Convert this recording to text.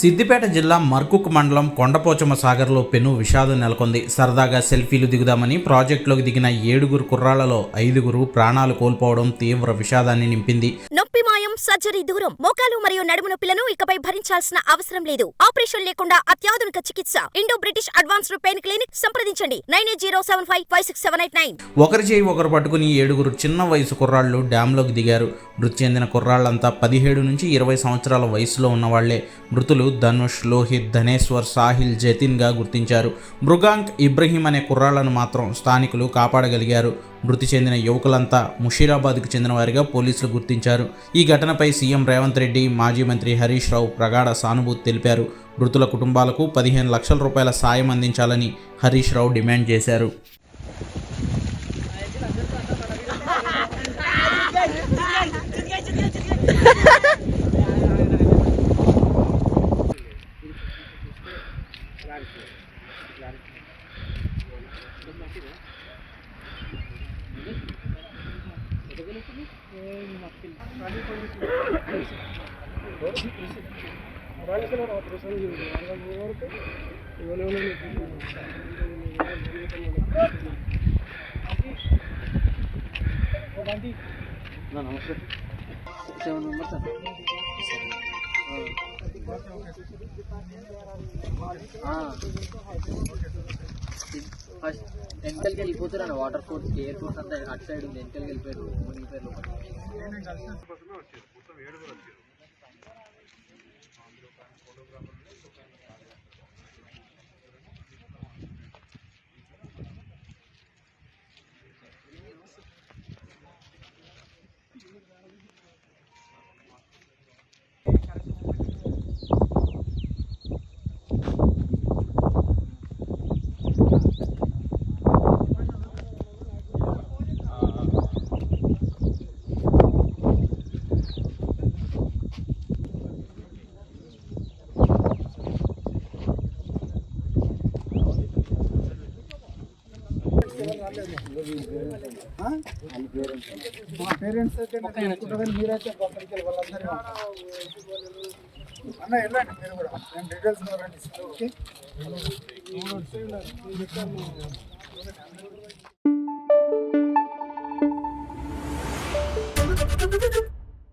సిద్దిపేట జిల్లా మర్కుక్ మండలం కొండపోచమ్మ సాగర్లో పెను విషాదం నెలకొంది. సరదాగా సెల్ఫీలు దిగుదామని ప్రాజెక్టులోకి దిగిన ఏడుగురు కుర్రాళ్ళలో ఐదుగురు ప్రాణాలు కోల్పోవడం తీవ్ర విషాదాన్ని నింపింది. నొప్పి మాయం సర్జరీ దూరం మోకాలు మరియు నడుము నొప్పులను ఇకపై భరించాల్సిన అవసరం లేదు. ఆపరేషన్ లేకుండా అత్యాధునిక చికిత్స. Indo British advanced pain clinic సంప్రదించండి. Nine eight zero seven five five six seven eight nine. ఒకరి చేయి ఒకరు పట్టుకుని ఏడుగురు చిన్న వయసు కుర్రాళ్ళు డ్యాంలోకి దిగారు. మృతి చెందిన కుర్రాళ్ళంతా పదిహేడు నుంచి ఇరవై సంవత్సరాల వయసులో ఉన్నవాళ్ళే. మృతులు ధనుష్ లోహిత్ ధనేశ్వర్ సాహిల్ జతిన్గా గుర్తించారు. మృగాంక్ ఇబ్రహీం అనే కుర్రాళ్ళను మాత్రం స్థానికులు కాపాడగలిగారు. మృతి చెందిన యువకులంతా ముషీరాబాద్కు చెందిన వారిగా పోలీసులు గుర్తించారు. ఈ ఘటనపై సీఎం రేవంత్ రెడ్డి మాజీ మంత్రి హరీష్ రావు ప్రగాఢ సానుభూతి తెలిపారు. మృతుల కుటుంబాలకు పదిహేను లక్షల రూపాయల సాయం అందించాలని హరీష్ రావు డిమాండ్ చేశారు. না নমস্কার সেভেন নম্বর স্যার হ্যাঁ ఫస్ట్ వెనకల్కి వెళ్ళిపోతారు వాటర్ ఫోర్స్ ఎయిర్ ఫోర్స్ అంతా అటు సైడ్ ఉంది వెనకల్కి వెళ్ళిపోయారు మునిగిపోయారు పేరెంట్స్ అయితే మీరైతే పక్కడికి వాళ్ళందరూ అన్న వెళ్ళండి మీరు కూడా నేను డీటెయిల్స్ కావాలండి ఓకే